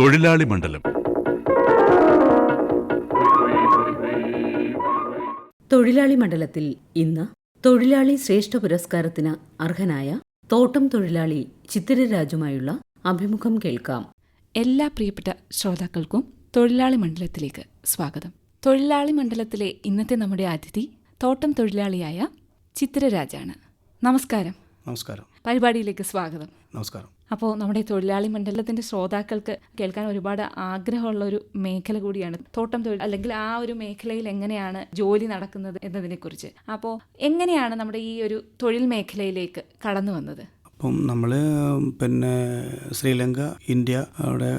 തൊഴിലാളി മണ്ഡലം. തൊഴിലാളി മണ്ഡലത്തിൽ ഇന്ന് തൊഴിലാളി ശ്രേഷ്ഠ പുരസ്കാരത്തിന് അർഹനായ തോട്ടം തൊഴിലാളി ചിത്തിരരാജുമായുള്ള അഭിമുഖം കേൾക്കാം. എല്ലാ പ്രിയപ്പെട്ട ശ്രോതാക്കൾക്കും തൊഴിലാളി മണ്ഡലത്തിലേക്ക് സ്വാഗതം. തൊഴിലാളി മണ്ഡലത്തിലെ ഇന്നത്തെ നമ്മുടെ അതിഥി തോട്ടം തൊഴിലാളിയായ ചിത്രരാജാണ് നമസ്കാരം. നമസ്കാരം. പരിപാടിയിലേക്ക് സ്വാഗതം. നമസ്കാരം. അപ്പോൾ നമ്മുടെ തൊഴിലാളി മണ്ഡലത്തിന്റെ ശ്രോതാക്കൾക്ക് കേൾക്കാൻ ഒരുപാട് ആഗ്രഹമുള്ള ഒരു മേഖല കൂടിയാണ്. തോട്ടം തൊഴിൽ അല്ലെങ്കിൽ ആ ഒരു മേഖലയിൽ എങ്ങനെയാണ് ജോലി നടക്കുന്നത് എന്നതിനെക്കുറിച്ച്. അപ്പോൾ എങ്ങനെയാണ് നമ്മുടെ ഈ ഒരു തൊഴിൽ മേഖലയിലേക്ക് കടന്നു വന്നത്? അപ്പം നമ്മൾ പിന്നെ ശ്രീലങ്ക ഇന്ത്യ അവിടെ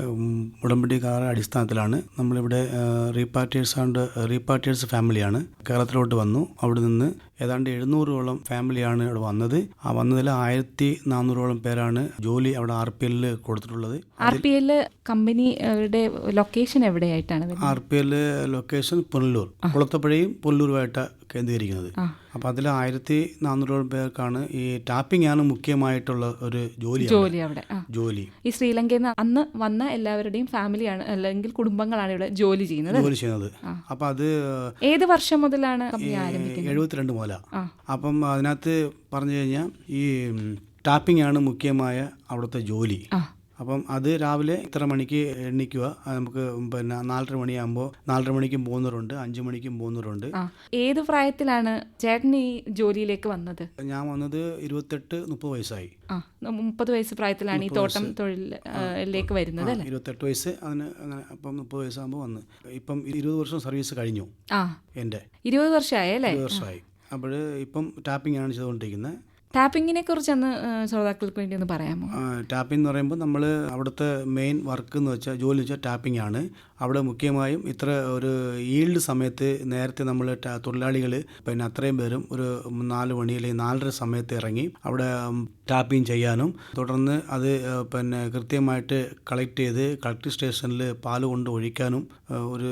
ഉടമ്പടി കാറ അടിസ്ഥാനത്തിലാണ്. നമ്മളിവിടെ റീപാർട്ടിയേഴ്സ് ആൻഡ് റീപാർട്ടിയേഴ്സ് ഫാമിലിയാണ് കേരളത്തിലോട്ട് വന്നു. അവിടെ നിന്ന് ഏതാണ്ട് എഴുന്നൂറോളം ഫാമിലിയാണ് ഇവിടെ വന്നത്. ആ വന്നതിൽ ആയിരത്തി നാനൂറോളം പേരാണ് ജോലി അവിടെ ആർ പി എല്ലിൽ കൊടുത്തിട്ടുള്ളത്. ആർ പി എൽ കമ്പനിയുടെ ലൊക്കേഷൻ എവിടെയായിട്ടാണ് R P L location Punalur കുളത്തപ്പുഴയും പുനലൂരുമായിട്ട് കേന്ദ്രീകരിക്കുന്നത്. അപ്പം അതിൽ ആയിരത്തി നാനൂറോളം പേർക്കാണ് ഈ ടാപ്പിംഗ് ആണ് മുഖ്യമായിട്ടുള്ള ഒരു ജോലി ജോലി അവിടെ ജോലി. ഈ ശ്രീലങ്കയിൽ നിന്ന് അന്ന് വന്ന എല്ലാവരുടെയും ഫാമിലിയാണ് അല്ലെങ്കിൽ കുടുംബങ്ങളാണ് ഇവിടെ ജോലി ചെയ്യുന്നത് ജോലി ചെയ്യുന്നത്. അപ്പം അത് ഏത് വർഷം മുതലാണ് എഴുപത്തിരണ്ട് മുതല ആ. അപ്പം അതിനകത്ത് പറഞ്ഞു കഴിഞ്ഞാൽ ഈ ടാപ്പിംഗ് ആണ് മുഖ്യമായ അവിടുത്തെ ജോലി. അപ്പം അത് രാവിലെ ഇത്ര മണിക്ക് എണ്ണിക്കുക. നമുക്ക് പിന്നെ നാലര മണിയാകുമ്പോൾ നാലര മണിക്കും പോകുന്നവരുണ്ട് അഞ്ചു മണിക്കും പോകുന്നവരുണ്ട് ഏത് പ്രായത്തിലാണ് ചേട്ടൻ ഈ ജോലിയിലേക്ക് വന്നത്? ഞാൻ വന്നത് ഇരുപത്തെട്ട് മുപ്പത് വയസ്സായി. മുപ്പത് വയസ്സ് പ്രായത്തിലാണ് ഈ തോട്ടം തൊഴിലിലേക്ക് വരുന്നത് ഇരുപത്തെട്ട് വയസ്സ് അതിന് അങ്ങനെ അപ്പം മുപ്പത് വയസ്സാകുമ്പോൾ വന്ന്. ഇപ്പം ഇരുപത് വർഷം സർവീസ് കഴിഞ്ഞു ആ. എന്റെ. ഇരുപത് വർഷമായി അല്ലേ? വർഷമായി. അപ്പോൾ ഇപ്പം ടാപ്പിംഗ് ആണ് ചെയ്തുകൊണ്ടിരിക്കുന്നത്. ടാപ്പിങ്ങിനെ കുറിച്ച് ഒന്ന് ശ്രോതാക്കൾക്ക് വേണ്ടി ഒന്ന് പറയാമോ ടാപ്പിംഗ് എന്ന് പറയുമ്പോൾ നമ്മൾ അവിടുത്തെ മെയിൻ വർക്ക് എന്ന് വെച്ചാൽ ജോലി വെച്ചാൽ ടാപ്പിംഗ് ആണ്. അവിടെ മുഖ്യമായും ഇത്ര ഒരു ഈൽഡ് സമയത്ത് നേരത്തെ നമ്മൾ തൊഴിലാളികൾ പിന്നെ അത്രയും പേരും ഒരു നാല് മണി അല്ലെങ്കിൽ നാലര സമയത്ത് ഇറങ്ങി അവിടെ ടാപ്പിംഗ് ചെയ്യാനും തുടർന്ന് അത് പിന്നെ കൃത്യമായിട്ട് കളക്ട് ചെയ്ത് കളക്ട് സ്റ്റേഷനിൽ പാൽ കൊണ്ട് ഒഴിക്കാനും ഒരു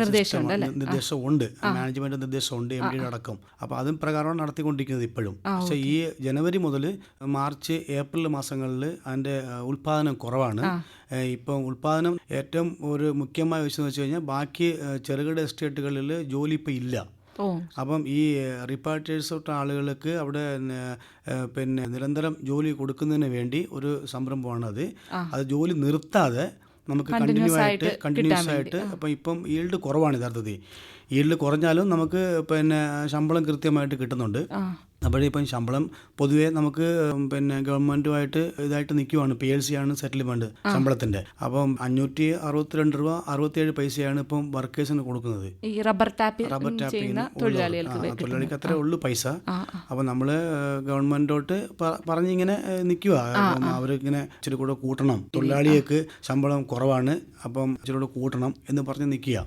നിർദ്ദേശം ഉണ്ട് നിർദ്ദേശമുണ്ട് നിർദ്ദേശം ഉണ്ട് നിർദ്ദേശമുണ്ട്. മാനേജ്മെന്റ് നിർദ്ദേശമുണ്ട് എം ഡിയുടെ അടക്കം. അപ്പോൾ അതും പ്രകാരമാണ് നടത്തിക്കൊണ്ടിരിക്കുന്നത് ഇപ്പോഴും. പക്ഷേ ഈ ജനുവരി മുതൽ മാർച്ച് ഏപ്രിൽ മാസങ്ങളിൽ അതിന്റെ ഉൽപ്പാദനം കുറവാണ്. ഇപ്പം ഉൽപ്പാദനം ഏറ്റവും ഒരു മുഖ്യമായ വിഷയം എന്ന് വെച്ച് കഴിഞ്ഞാൽ ബാക്കി ചെറുകിട എസ്റ്റേറ്റുകളിൽ ജോലി ഇപ്പം ഇല്ല. അപ്പം ഈ റിപ്പാർട്ടേഴ്സ് തൊട്ട ആളുകൾക്ക് അവിടെ പിന്നെ നിരന്തരം ജോലി കൊടുക്കുന്നതിന് വേണ്ടി ഒരു സംരംഭമാണ് അത് അത് ജോലി നിർത്താതെ നമുക്ക് കണ്ടിന്യൂ ആയിട്ട് കണ്ടിന്യൂസ് ആയിട്ട് അപ്പം ഇപ്പം ഈൽഡ് കുറവാണ് യഥാർത്ഥത്തിൽ. ഈൽഡ് കുറഞ്ഞാലും നമുക്ക് പിന്നെ ശമ്പളം കൃത്യമായിട്ട് കിട്ടുന്നുണ്ട്. ആ അപ്പോഴിപ്പം ശമ്പളം പൊതുവേ നമുക്ക് പിന്നെ ഗവൺമെന്റുമായിട്ട് ഇതായിട്ട് നിൽക്കുവാണ്. പി എൽ സി ആണ് സെറ്റിൽമെന്റ് ശമ്പളത്തിന്റെ. അപ്പം അഞ്ഞൂറ്റി അറുപത്തിരണ്ട് രൂപ അറുപത്തിയേഴ് പൈസയാണ് ഇപ്പം വർക്കേഴ്സിന് കൊടുക്കുന്നത്. ഈ റബ്ബർ ടാപ്പ് റബ്ബർ ടാപ്പിങ്ങിന് തൊഴിലാളികൾക്ക് അത്ര തൊഴിലാളിക്ക് അത്രേ ഉള്ളൂ പൈസ. അപ്പൊ നമ്മൾ ഗവൺമെന്റോട്ട് പറഞ്ഞിങ്ങനെ നിൽക്കുക അവരിങ്ങനെ ഇച്ചിരി കൂടെ കൂട്ടണം. തൊഴിലാളികൾക്ക് ശമ്പളം കുറവാണ്. അപ്പം ഇച്ചിരി കൂടെ കൂട്ടണം എന്ന് പറഞ്ഞ് നിൽക്കുക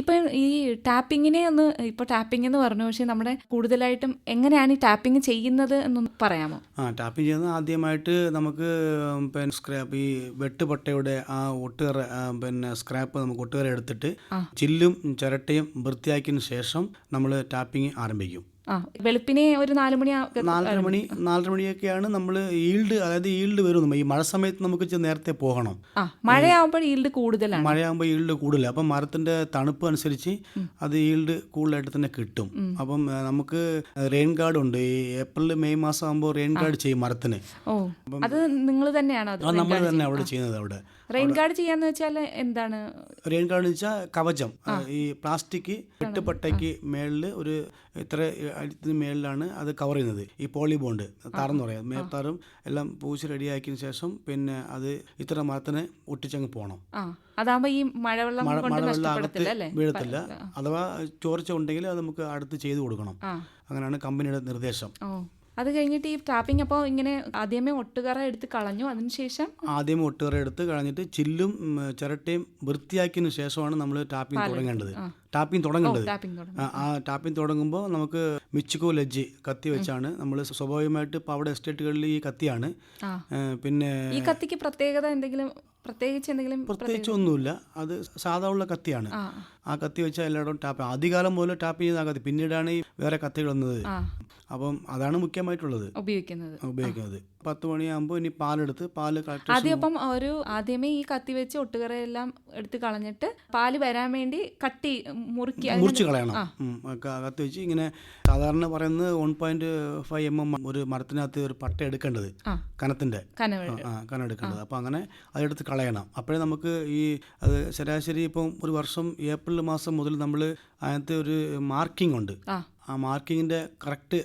ഇപ്പൊ ഇപ്പം ഈ ടാപ്പിങ്ങിനെ ഒന്ന് ഇപ്പൊ ടാപ്പിംഗ് എന്ന് പറഞ്ഞു. പക്ഷേ നമ്മുടെ കൂടുതലായിട്ടും എങ്ങനെയാണ് ഈ ടാപ്പിംഗ് ചെയ്യുന്നത് എന്നൊന്ന് പറയാമോ? ആ ടാപ്പിംഗ് ചെയ്യുന്നത് ആദ്യമായിട്ട് നമുക്ക് പിന്നെ സ്ക്രാപ്പ് ഈ വെട്ടുപട്ടയുടെ ആ ഒട്ടുകറ പിന്നെ സ്ക്രാപ്പ് നമുക്ക് ഒട്ടുകറ എടുത്തിട്ട് ചില്ലും ചിരട്ടയും വൃത്തിയാക്കിയതിന് ശേഷം നമ്മൾ ടാപ്പിംഗ് ആരംഭിക്കും. ആ വെളുപ്പിനെ ഒരു നാല് മണി നാലര മണി നാലര മണിയൊക്കെയാണ് നമ്മൾ ഈൽഡ് അതായത് ഈൽഡ് വരും ഈ മഴ സമയത്ത് നമുക്ക് നേരത്തെ പോകണം. ആ മഴയാവുമ്പോൾ ഈൽഡ് കൂടുതലാണ്. മഴയാകുമ്പോൾ ഈൽഡ് കൂടുതൽ അപ്പം മരത്തിന്റെ തണുപ്പ് അനുസരിച്ച് അത് ഈൽഡ് കൂടുതലായിട്ട് തന്നെ കിട്ടും. അപ്പം നമുക്ക് റെയിൻ ഗാർഡ് ഉണ്ട്. ഈ ഏപ്രിൽ മെയ് മാസം ആകുമ്പോൾ റെയിൻ ഗാർഡ് ചെയ്യും മരത്തിന്. അത് നിങ്ങൾ തന്നെയാണ് നമ്മൾ തന്നെ അവിടെ ചെയ്യുന്നത് അവിടെ. റെയിൻ ഗാർഡ് ചെയ്യാന്ന് വെച്ചാൽ എന്താണ്? റെയിൻ ഗാർഡ് വെച്ചാൽ കവചം. ഈ പ്ലാസ്റ്റിക് കെട്ടുപട്ടയ്ക്ക് മേളിൽ ഒരു ഇത്ര അടുത്തിന് മേളിലാണ് അത് കവർ ചെയ്യുന്നത്. ഈ പോളി ബോണ്ട് താറെന്ന് പറയാം. മേത്താറും എല്ലാം പൂശി റെഡിയാക്കിയതിന് ശേഷം പിന്നെ അത് ഇത്ര മരത്തിന് ഒട്ടിച്ചങ്ങ് പോകണം ഈ മഴവെള്ളം മഴവെള്ളം അകത്ത് വീഴത്തില്ല. അഥവാ ചോർച്ച ഉണ്ടെങ്കിൽ അത് നമുക്ക് അടുത്ത് ചെയ്തു കൊടുക്കണം. അങ്ങനെയാണ് കമ്പനിയുടെ നിർദ്ദേശം. അത് കഴിഞ്ഞിട്ട് ഈ ടാപ്പിംഗ് അപ്പോൾ ഇങ്ങനെ ആദ്യമേ ഒട്ടുകറ എടുത്ത് കളഞ്ഞു. അതിനുശേഷം ആദ്യം ഒട്ടുകറ എടുത്ത് കളഞ്ഞിട്ട് ചില്ലും ചിരട്ടയും വൃത്തിയാക്കിയതിനു ശേഷമാണ് നമ്മൾ ടാപ്പിംഗ് തുടങ്ങേണ്ടത്. ടാപ്പിംഗ് തുടങ്ങേണ്ടത്. ആ, ടാപ്പിംഗ് തുടങ്ങുമ്പോൾ നമുക്ക് മിച്ചുക്കോ ലജ്ജി കത്തി വെച്ചാണ് നമ്മൾ സ്വാഭാവികമായിട്ട് ഇപ്പോൾ അവിടെ എസ്റ്റേറ്റുകളിൽ ഈ കത്തിയാണ്. പിന്നെ ഈ കത്തിക്ക് പ്രത്യേകത എന്തെങ്കിലും പ്രത്യേകിച്ച് എന്തെങ്കിലും പ്രത്യേകിച്ച് ഒന്നുമില്ല. അത് സാധാ ഉള്ള കത്തിയാണ്. ആ കത്തി വെച്ചാൽ എല്ലായിടവും ടാപ്പ് ആദ്യകാലം മുതൽ ടാപ്പ് ചെയ്യുന്ന ആ കത്തി. പിന്നീടാണ് ഈ വേറെ കത്തികൾ വന്നത്. അപ്പം അതാണ് മുഖ്യമായിട്ടുള്ളത്. ഉപയോഗിക്കുന്നത്. ഉപയോഗിക്കുന്നത്. പത്ത് മണിയാകുമ്പോൾ ഇനി പാലെടുത്ത് പാൽ ആദ്യം അപ്പം ഒരു ആദ്യമേ ഈ കത്തി വെച്ച് ഒട്ടുകറയെല്ലാം എടുത്ത് കളഞ്ഞിട്ട് പാൽ വരാൻ വേണ്ടി കട്ടി മുറുക്കി മുറിച്ച് കളയണം. കത്തി വെച്ച് ഇങ്ങനെ സാധാരണ പറയുന്നത് one point five M M ഒരു മരത്തിനകത്ത് ഒരു പട്ട എടുക്കേണ്ടത്. കനത്തിന്റെ. കനം എടുക്കേണ്ടത്. അപ്പോൾ അങ്ങനെ അതെടുത്ത് കളയണം. അപ്പോഴേ നമുക്ക് ഈ അത് ശരാശരി ഇപ്പം ഒരു വർഷം ഏപ്രിൽ മാസം മുതൽ നമ്മൾ അതിനകത്ത് ഒരു മാർക്കിംഗ് ഉണ്ട്. ആ. മാർക്കിങ്ങിന്റെ കറക്റ്റ്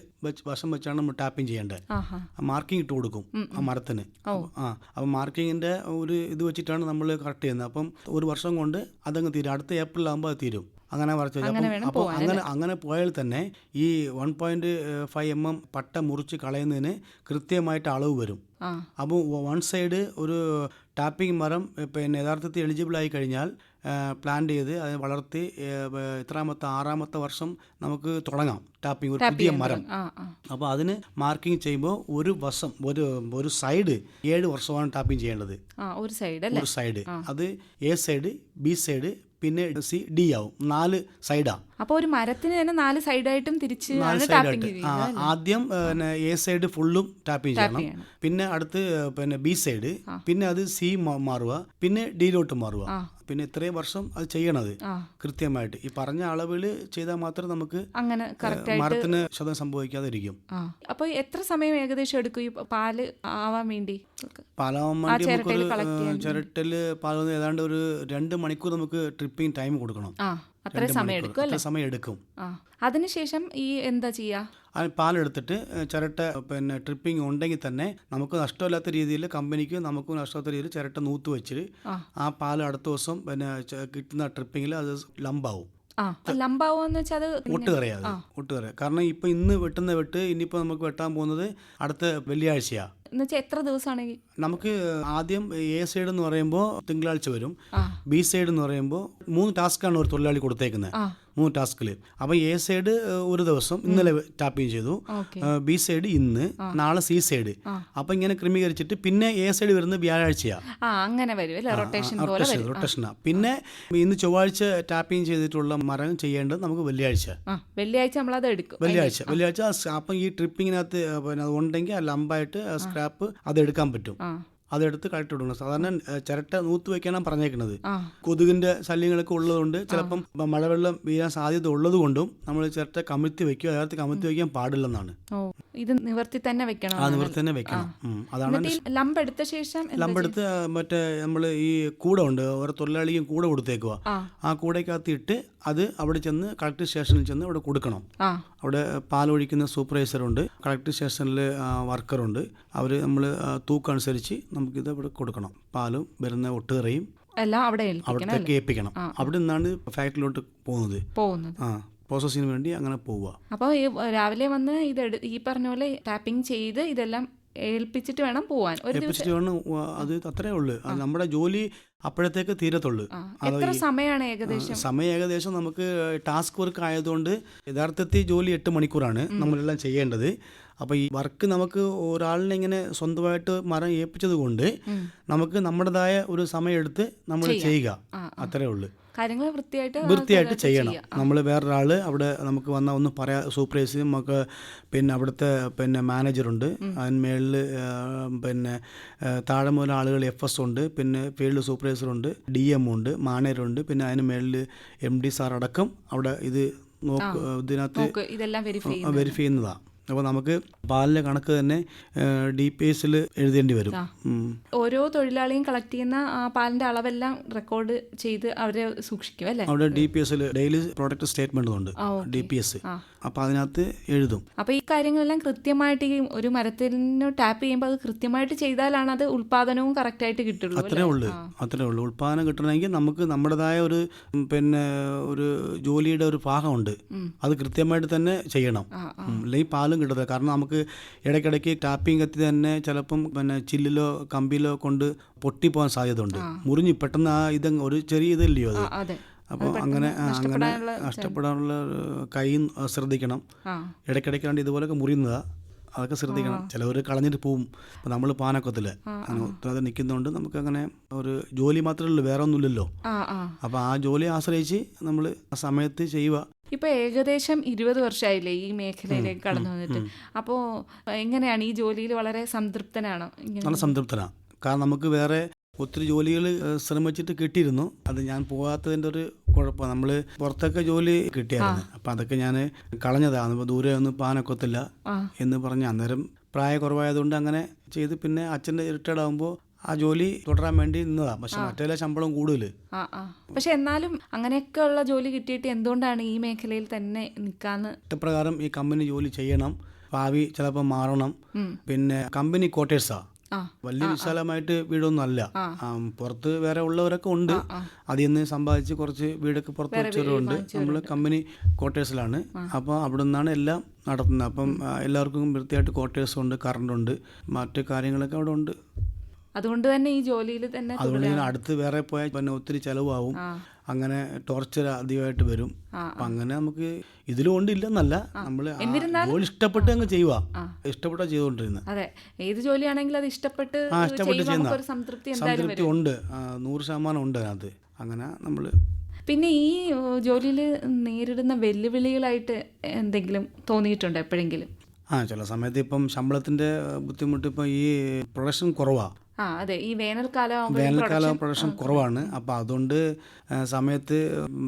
വശം വെച്ചാണ് നമ്മൾ ടാപ്പിംഗ് ചെയ്യേണ്ടത്. ആ മാർക്കിംഗ് ഇട്ട് കൊടുക്കും ആ മരത്തിന്. ആ അപ്പം മാർക്കിങ്ങിന്റെ ഒരു ഇത് വെച്ചിട്ടാണ് നമ്മൾ കറക്റ്റ് ചെയ്യുന്നത്. അപ്പം ഒരു വർഷം കൊണ്ട് അതങ്ങ് തീരും. അടുത്ത ഏപ്രിൽ ആകുമ്പോൾ അത് തീരും. അങ്ങനെ വരച്ച് അപ്പോൾ അങ്ങനെ അങ്ങനെ പോയാൽ തന്നെ ഈ one point five M M പട്ട മുറിച്ച് കളയുന്നതിന് കൃത്യമായിട്ട് അളവ് വരും. അപ്പോൾ വൺ സൈഡ് ഒരു ടാപ്പിംഗ് മരം പിന്നെ യഥാർത്ഥത്തിൽ എലിജിബിൾ ആയി കഴിഞ്ഞാൽ പ്ലാന്റ് ചെയ്ത് അതിനെ വളർത്തി ഇത്രാമത്തെ എത്രാമത്തെ ആറാമത്തെ വർഷം നമുക്ക് തുടങ്ങാം. ടാപ്പിംഗ് ഒരു പുതിയ മരം. അപ്പോൾ അതിന് മാർക്കിംഗ് ചെയ്യുമ്പോൾ ഒരു വർഷം ഒരു ഒരു സൈഡ് ഏഴ് വർഷമാണ് ടാപ്പിംഗ് ചെയ്യേണ്ടത്. ഒരു സൈഡ് ഒരു സൈഡ് അത് എ സൈഡ് ബി സൈഡ് പിന്നെ സി ഡി ആവും. നാല് സൈഡാ അപ്പൊ ഒരു മരത്തിന് തന്നെ നാല് സൈഡായിട്ടും തിരിച്ച് ടാപ്പിംഗ് ആദ്യം എ സൈഡ് ഫുള്ളും ടാപ്പിംഗ് ചെയ്യണം. പിന്നെ അടുത്ത് പിന്നെ ബി സൈഡ്. പിന്നെ അത് സി മാറുക. പിന്നെ ഡിയിലോട്ട് മാറുക. പിന്നെ ഇത്രയും വർഷം അത് ചെയ്യണത്. കൃത്യമായിട്ട്. ഈ പറഞ്ഞ അളവിൽ ചെയ്താൽ മാത്രം നമുക്ക് അങ്ങനെ മരത്തിന് ശതം സംഭവിക്കാതിരിക്കും. അപ്പൊ എത്ര സമയം ഏകദേശം എടുക്കും ഈ പാൽ ആവാൻ വേണ്ടി? പാലാവാൻ വേണ്ടി നമുക്കൊരു ചെയ്യാൻ ഏഹ്, ഏതാണ്ട് ഒരു രണ്ട് മണിക്കൂർ നമുക്ക് ട്രിപ്പിംഗ് ടൈം കൊടുക്കണം. അത്ര സമയം. എടുക്കും അല്ലേ? സമയം എടുക്കും ആ. അതിനുശേഷം ഈ എന്താ ചെയ്യാ? പാലെടുത്തിട്ട് ചിരട്ട പിന്നെ ട്രിപ്പിംഗ് ഉണ്ടെങ്കിൽ തന്നെ നമുക്ക് നഷ്ടമില്ലാത്ത രീതിയിൽ കമ്പനിക്ക് നമുക്ക് നഷ്ടമില്ലാത്ത രീതിയിൽ ചിരട്ട നൂത്ത് വെച്ചിട്ട് ആ. പാൽ അടുത്ത ദിവസം പിന്നെ കിട്ടുന്ന ട്രിപ്പിങ്ങിൽ അത് ലംബാവും. ഒട്ടുകറിയാത് ഒട്ടുകറിയ കാരണം ഇപ്പൊ ഇന്ന് വെട്ടുന്ന വെട്ട് ഇനിയിപ്പോ നമുക്ക് വെട്ടാൻ പോകുന്നത് അടുത്ത വെള്ളിയാഴ്ചയാണ് എന്ന് വെച്ചാൽ എത്ര ദിവസമാണ് ഈ നമുക്ക് ആദ്യം എ സൈഡ് എന്ന് പറയുമ്പോൾ തിങ്കളാഴ്ച വരും. ബി സൈഡ് എന്ന് പറയുമ്പോൾ മൂന്ന് ടാസ്ക് ആണ് ഒരു തൊഴിലാളി കൊടുത്തേക്കുന്നത് മൂന്ന് ടാസ്കിൽ അപ്പോൾ എ സൈഡ് ഒരു ദിവസം ഇന്നലെ ടാപ്പ് ചെയ്തു. ബി സൈഡ് ഇന്ന് നാളെ സി സൈഡ്. അപ്പോൾ ഇങ്ങനെ ക്രമീകരിച്ചിട്ട് പിന്നെ എ സൈഡ് വരുന്നത് വ്യാഴാഴ്ചയാണ് അങ്ങനെ റൊട്ടേഷൻ റൊട്ടേഷനാണ് പിന്നെ ഇന്ന് ചൊവ്വാഴ്ച ടാപ്പിംഗ് ചെയ്തിട്ടുള്ള മരം ചെയ്യേണ്ടത് നമുക്ക് വെള്ളിയാഴ്ച. വെള്ളിയാഴ്ച നമ്മളത് എടുക്കും. വെള്ളിയാഴ്ച വെള്ളിയാഴ്ച അപ്പം ഈ ട്രിപ്പിങ്ങിനകത്ത് പിന്നെ ഉണ്ടെങ്കിൽ ആ ലംബായിട്ട് സ്ക്രാപ്പ് അത് എടുക്കാൻ പറ്റും. അതെടുത്ത് കൊടുക്കണം സാധാരണ ചിരട്ട നൂത്ത് വെക്കാനാണ് പറഞ്ഞേക്കുന്നത് കൊതുകിന്റെ ശല്യങ്ങളൊക്കെ ഉള്ളതുകൊണ്ട് ചിലപ്പം മഴവെള്ളം വീഴാൻ സാധ്യത ഉള്ളത് കൊണ്ടും നമ്മൾ ചിരട്ട കമിഴ്ത്തി വെക്കുക. അതിനകത്ത് കമിഴ്ത്തി വെക്കാൻ പാടില്ലെന്നാണ്. ഇത് നിവർത്തി തന്നെ വെക്കണം ആ നിവർത്തി തന്നെ വെക്കണം. അതാണ് ലംബ് എടുത്ത ശേഷം ലമ്പെടുത്ത് മറ്റേ നമ്മൾ ഈ കൂടെ ഉണ്ട്. ഓരോ തൊഴിലാളിക്കും കൂടെ കൊടുത്തേക്കുക ആ. കൂടേക്കകത്ത് ഇട്ട് അത് അവിടെ ചെന്ന് കളക്ടർ സ്റ്റേഷനിൽ ചെന്ന് അവിടെ കൊടുക്കണം. അവിടെ പാലൊഴിക്കുന്ന സൂപ്പർവൈസറുണ്ട്. കളക്ടർ സ്റ്റേഷനിൽ വർക്കറുണ്ട്. അവർ നമ്മൾ തൂക്കനുസരിച്ച് നമുക്കിത് ഇവിടെ കൊടുക്കണം. പാലും വരുന്ന ഒട്ടുകറയും എല്ലാം അവിടെ ഏൽപ്പിക്കണം അവിടത്തേക്ക് ഏൽപ്പിക്കണം. അവിടെ നിന്നാണ് ഫാക്ടറിയിലോട്ട് പോകുന്നത്. പോകുന്നത്. ആ പ്രോസസ്സിന് വേണ്ടി അങ്ങനെ പോവുക. അപ്പോൾ ഈ രാവിലെ വന്ന് ഇത് ഈ പറഞ്ഞ പോലെ ടാപ്പിംഗ് ചെയ്ത് ഇതെല്ലാം ഏൽപ്പിച്ചിട്ട് വേണം പോവാൻ. ഏൽപ്പിച്ചിട്ട് വേണം അത് അത്രേ ഉള്ളൂ. നമ്മുടെ ജോലി അപ്പോഴത്തേക്ക് തീരത്തുള്ളൂ സമയമാണ് ഏകദേശം? സമയം ഏകദേശം നമുക്ക് ടാസ്ക് വർക്ക് ആയതുകൊണ്ട് യഥാർത്ഥത്തിൽ ജോലി എട്ട് മണിക്കൂറാണ് നമ്മളെല്ലാം ചെയ്യേണ്ടത്. അപ്പോൾ ഈ വർക്ക് നമുക്ക് ഒരാളിനെ ഇങ്ങനെ സ്വന്തമായിട്ട് മരം ഏൽപ്പിച്ചത് കൊണ്ട് നമുക്ക് നമ്മുടേതായ ഒരു സമയം എടുത്ത് നമ്മൾ ചെയ്യുക. അത്രേ ഉള്ളൂ. കാര്യങ്ങൾ വൃത്തിയായിട്ട് വൃത്തിയായിട്ട് ചെയ്യണം. ചെയ്യാം. നമ്മൾ വേറൊരാൾ അവിടെ നമുക്ക് വന്ന ഒന്ന് പറയാ സൂപ്പർവൈസും നമുക്ക് പിന്നെ അവിടുത്തെ പിന്നെ മാനേജറുണ്ട് അതിന് മേളിൽ പിന്നെ താഴെ മുതൽ ആളുകൾ എഫ് എസ് ഉണ്ട്. പിന്നെ ഫീൽഡ് സൂപ്പർവൈസറുണ്ട് ഡി എം ഉണ്ട് മാനേജറുണ്ട് പിന്നെ അതിന് മേളിൽ എം ഡി സാർ അടക്കം അവിടെ ഇത് നോക്ക് ഇതിനകത്ത് വെരിഫൈ ചെയ്യുന്നതാണ് അപ്പോൾ നമുക്ക് പാലിന്റെ കണക്ക് തന്നെ ഡി പി എസിൽ എഴുതേണ്ടി വരും. ഓരോ തൊഴിലാളിയും കളക്ട് ചെയ്യുന്ന പാലിന്റെ അളവെല്ലാം റെക്കോർഡ് ചെയ്ത് അവരെ സൂക്ഷിക്കും അല്ലേ? അവിടെ ഡി പി എസിൽ ഡെയിലി പ്രൊഡക്റ്റ് സ്റ്റേറ്റ്മെന്റ് ഉണ്ട്. ഡി പി എസ് അപ്പോൾ അതിനകത്ത് എഴുതും. അപ്പോൾ ഈ കാര്യങ്ങളെല്ലാം കൃത്യമായിട്ട് ഈ ഒരു മരത്തിന് ടാപ്പ് ചെയ്യുമ്പോൾ അത് കൃത്യമായിട്ട് ചെയ്താലാണ് അത് ഉൽപാദനവും കറക്റ്റായിട്ട് കിട്ടുള്ളൂ അത്രേ ഉള്ളൂ. അത്രേ ഉള്ളൂ. ഉൽപ്പാദനം കിട്ടണമെങ്കിൽ നമുക്ക് നമ്മുടേതായ ഒരു പിന്നെ ഒരു ജോലിയുടെ ഒരു ഭാഗമുണ്ട്. അത് കൃത്യമായിട്ട് തന്നെ ചെയ്യണം. അല്ലെങ്കിൽ പാലും കിട്ടത്തില്ല കാരണം നമുക്ക് ഇടയ്ക്കിടയ്ക്ക് ടാപ്പിംഗ് കത്തി തന്നെ ചിലപ്പം പിന്നെ ചില്ലിലോ കമ്പിയിലോ കൊണ്ട് പൊട്ടിപ്പോകാൻ സാധ്യതയുണ്ട്. മുറിഞ്ഞ് പെട്ടെന്ന് ആ ഇത് ഒരു ചെറിയ ഇതല്ലയോ അത്? അപ്പോൾ അങ്ങനെ അങ്ങനെ നഷ്ടപ്പെടാനുള്ള കൈ ശ്രദ്ധിക്കണം. ഇടയ്ക്കിടയ്ക്കാണ്ട് ഇതുപോലൊക്കെ മുറിയുന്നതാ. അതൊക്കെ ശ്രദ്ധിക്കണം. ചിലവർ കളഞ്ഞിട്ട് പോവും. അപ്പം നമ്മൾ പാനക്കത്തിൽ. ഉത്തരവാദിത്വം ഉത്തരവാദിത്തം നിൽക്കുന്നതുകൊണ്ട് നമുക്ക് അങ്ങനെ ഒരു ജോലി മാത്രമേ ഉള്ളൂ വേറെ ഒന്നുമില്ലല്ലോ. ആ ആ. ജോലി ആശ്രയിച്ച് നമ്മൾ ആ സമയത്ത് ചെയ്യുക. ഇപ്പൊ ഏകദേശം ഇരുപത് വർഷമായില്ലേ ഈ മേഖലയിലേക്ക് കടന്നു വന്നിട്ട്. അപ്പോ എങ്ങനെയാണ് ഈ ജോലിയിൽ വളരെ സംതൃപ്തനാണോ? നല്ല സംതൃപ്തനാണ് കാരണം നമുക്ക് വേറെ ഒത്തിരി ജോലികൾ ശ്രമിച്ചിട്ട് കിട്ടിയിരുന്നു. അത് ഞാൻ പോകാത്തതിന്റെ ഒരു കുഴപ്പം. നമ്മൾ പുറത്തൊക്കെ ജോലി കിട്ടിയായിരുന്നു. അപ്പം അതൊക്കെ ഞാൻ കളഞ്ഞതാണ് ദൂരെ ഒന്നും പാനൊക്കത്തില്ല എന്ന് പറഞ്ഞ് അന്നേരം പ്രായക്കുറവായതുകൊണ്ട് അങ്ങനെ ചെയ്ത് പിന്നെ അച്ഛന്റെ റിട്ടയർഡ് ആകുമ്പോൾ ആ ജോലി തുടരാൻ വേണ്ടി നിന്നതാണ് പക്ഷെ മറ്റേ ശമ്പളം കൂടുതൽ ആ പക്ഷെ എന്നാലും അങ്ങനെയൊക്കെ ഉള്ള ജോലി കിട്ടിയിട്ട് എന്തുകൊണ്ടാണ് ഈ മേഖലയിൽ തന്നെ നിൽക്കാന്ന് ഇഷ്ടപ്രകാരം ഈ കമ്പനി ജോലി ചെയ്യണം. ഭാവി ചിലപ്പോൾ മാറണം. പിന്നെ കമ്പനി ക്വാർട്ടേഴ്സാണ് ആ വലിയ വിശാലമായിട്ട് വീടൊന്നും അല്ല. പുറത്ത് വേറെ ഉള്ളവരൊക്കെ ഉണ്ട്. അതിൽ നിന്ന് സമ്പാദിച്ച് കുറച്ച് വീടൊക്കെ പുറത്ത് വെച്ചവരുണ്ട് നമ്മൾ കമ്പനി ക്വാർട്ടേഴ്സിലാണ്. അപ്പോൾ അവിടെ നിന്നാണ് എല്ലാം നടത്തുന്നത്. അപ്പം എല്ലാവർക്കും വൃത്തിയായിട്ട് ക്വാർട്ടേഴ്സ് ഉണ്ട് കറണ്ട് ഉണ്ട് മറ്റു കാര്യങ്ങളൊക്കെ അവിടെ ഉണ്ട്. അതുകൊണ്ട് തന്നെ ഈ ജോലിയിൽ തന്നെ അതുകൊണ്ട് അടുത്ത് വേറെ പോയാൽ പിന്നെ ഒത്തിരി ചിലവാകും. അങ്ങനെ ടോർച്ചർ ആദ്യമായിട്ട് വരും. അപ്പൊ അങ്ങനെ നമുക്ക് ഇതിലും ഇല്ലെന്നല്ല നമ്മൾ ജോലി ഇഷ്ടപ്പെട്ട് അങ്ങ് ചെയ്യുക ഇഷ്ടപ്പെട്ടാ ചെയ്തുകൊണ്ടിരുന്നത് അതെ ഏത് ജോലിയാണെങ്കിലും അത് ഇഷ്ടപ്പെട്ട് ആ ഇഷ്ടപ്പെട്ട് ചെയ്യുന്ന സംതൃപ്തി ഉണ്ട്. നൂറ് ശതമാനം ഉണ്ട് അതിനകത്ത്. അങ്ങനെ നമ്മൾ പിന്നെ ഈ ജോലിയിൽ നേരിടുന്ന വെല്ലുവിളികളായിട്ട് എന്തെങ്കിലും തോന്നിയിട്ടുണ്ടോ എപ്പോഴെങ്കിലും? ആ ചില സമയത്ത് ഇപ്പം ശമ്പളത്തിന്റെ ബുദ്ധിമുട്ട് ഇപ്പം ഈ പ്രൊഡക്ഷൻ കുറവാണ് ആ അതെ. ഈ വേനൽക്കാലം വേനൽക്കാലം പ്രൊഡക്ഷൻ കുറവാണ്. അപ്പോൾ അതുകൊണ്ട് സമയത്ത്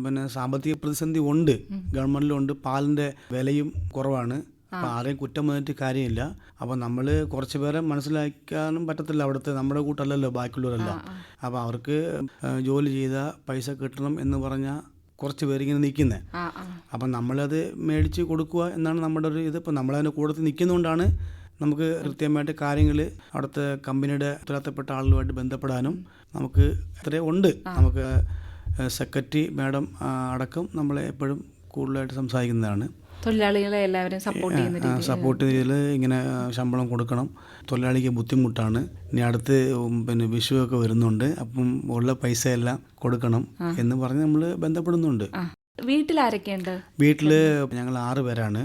പിന്നെ സാമ്പത്തിക പ്രതിസന്ധി ഉണ്ട്. ഗവൺമെന്റിലുണ്ട് പാലിന്റെ വിലയും കുറവാണ്. അപ്പം ആരെയും കുറ്റം വന്നിട്ട് കാര്യമില്ല. അപ്പോൾ നമ്മൾ കുറച്ച് പേരെ മനസ്സിലാക്കാനും പറ്റത്തില്ല അവിടുത്തെ നമ്മുടെ കൂട്ടല്ലല്ലോ ബാക്കിയുള്ളവരല്ല. അപ്പോൾ അവർക്ക് ജോലി ചെയ്ത പൈസ കിട്ടണം എന്ന് പറഞ്ഞാൽ കുറച്ച് പേരിങ്ങനെ നിൽക്കുന്നത് അപ്പം നമ്മളത് മേടിച്ച് കൊടുക്കുക എന്നാണ് നമ്മുടെ ഒരു ഇത്. ഇപ്പം നമ്മളതിന്റെ കൂടത്തിൽ നിൽക്കുന്നതുകൊണ്ടാണ് നമുക്ക് കൃത്യമായിട്ട് കാര്യങ്ങൾ അവിടുത്തെ കമ്പനിയുടെ ഉത്തരവാദിത്തപ്പെട്ട ആളുകളുമായിട്ട് ബന്ധപ്പെടാനും നമുക്ക് ഇത്രയും ഉണ്ട്. നമുക്ക് സെക്രട്ടറി മാഡം അടക്കം നമ്മളെ എപ്പോഴും കൂടുതലായിട്ട് സംസാരിക്കുന്നതാണ്. തൊഴിലാളികളെ എല്ലാവരും സപ്പോർട്ട് ചെയ്യുന്ന സപ്പോർട്ട് രീതിയിൽ. ഇങ്ങനെ ശമ്പളം കൊടുക്കണം. തൊഴിലാളിക്ക് ബുദ്ധിമുട്ടാണ്. ഇനി അടുത്ത് പിന്നെ വിഷുവൊക്കെ വരുന്നുണ്ട്. അപ്പം ഉള്ള പൈസ എല്ലാം കൊടുക്കണം എന്ന് പറഞ്ഞ് നമ്മൾ ബന്ധപ്പെടുന്നുണ്ട്. വീട്ടിൽ ആരൊക്കെയുണ്ട്? വീട്ടിൽ ഞങ്ങൾ ആറ് പേരാണ്.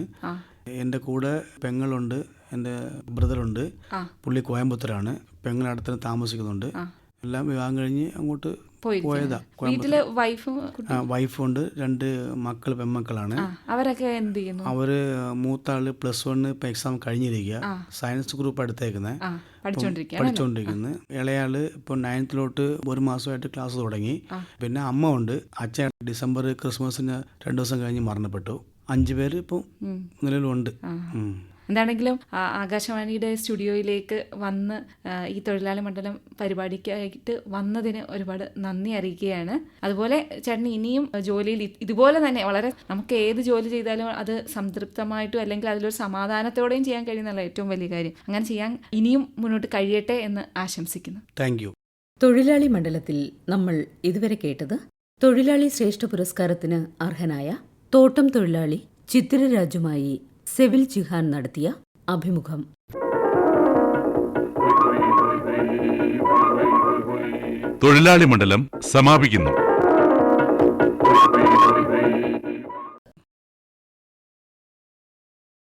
എന്റെ കൂടെ പെങ്ങളുണ്ട്. എന്റെ ബ്രദറുണ്ട്. പുള്ളി കോയമ്പത്തൂരാണ്. പെങ്ങൾ അടുത്ത് താമസിക്കുന്നുണ്ട് എല്ലാം വിവാഹം കഴിഞ്ഞ് അങ്ങോട്ട് പോയതാ വീട്ടിൽ വൈഫും ഉണ്ട് വൈഫുണ്ട്. രണ്ട് മക്കൾ പെൺമക്കളാണ്. അവരൊക്കെ എന്ത് ചെയ്യുന്നു? അവർ മൂത്ത ആൾ പ്ലസ് വണ് ഇപ്പൊ എക്സാം കഴിഞ്ഞിരിക്കുക സയൻസ് ഗ്രൂപ്പ് എടുത്തേക്കുന്നത് പഠിച്ചുകൊണ്ടിരിക്കുന്നത് ഇളയാൾ ഇപ്പൊ നയൻത്തിലോട്ട് ഒരു മാസമായിട്ട് ക്ലാസ് തുടങ്ങി. പിന്നെ അമ്മ ഉണ്ട് അച്ഛൻ ഡിസംബർ ക്രിസ്മസിന് രണ്ടു ദിവസം കഴിഞ്ഞ് മരണപ്പെട്ടു. അഞ്ചു പേര് ഇപ്പം നിലവിലുണ്ട്. എന്താണെങ്കിലും ആകാശവാണിയുടെ സ്റ്റുഡിയോയിലേക്ക് വന്ന് ഈ തൊഴിലാളി മണ്ഡലം പരിപാടിക്കായിട്ട് വന്നതിന് ഒരുപാട് നന്ദി അറിയിക്കുകയാണ്. അതുപോലെ ചേട്ടൻ ഇനിയും ജോലിയിൽ ഇതുപോലെ തന്നെ വളരെ നമുക്ക് ഏത് ജോലി ചെയ്താലും അത് സംതൃപ്തമായിട്ടും അല്ലെങ്കിൽ അതിലൊരു സമാധാനത്തോടെയും ചെയ്യാൻ കഴിയുന്നുള്ള ഏറ്റവും വലിയ കാര്യം. അങ്ങനെ ചെയ്യാൻ ഇനിയും മുന്നോട്ട് കഴിയട്ടെ എന്ന് ആശംസിക്കുന്നു. Thank you. തൊഴിലാളി മണ്ഡലത്തിൽ നമ്മൾ ഇതുവരെ കേട്ടത് തൊഴിലാളി ശ്രേഷ്ഠ പുരസ്കാരത്തിന് അർഹനായ തോട്ടം തൊഴിലാളി ചിത്തിരരാജുമായി സെവിൽ ജിഹാൻ നടത്തിയ അഭിമുഖം. തൊഴിലാളി മണ്ഡലം സമാപിക്കുന്നു.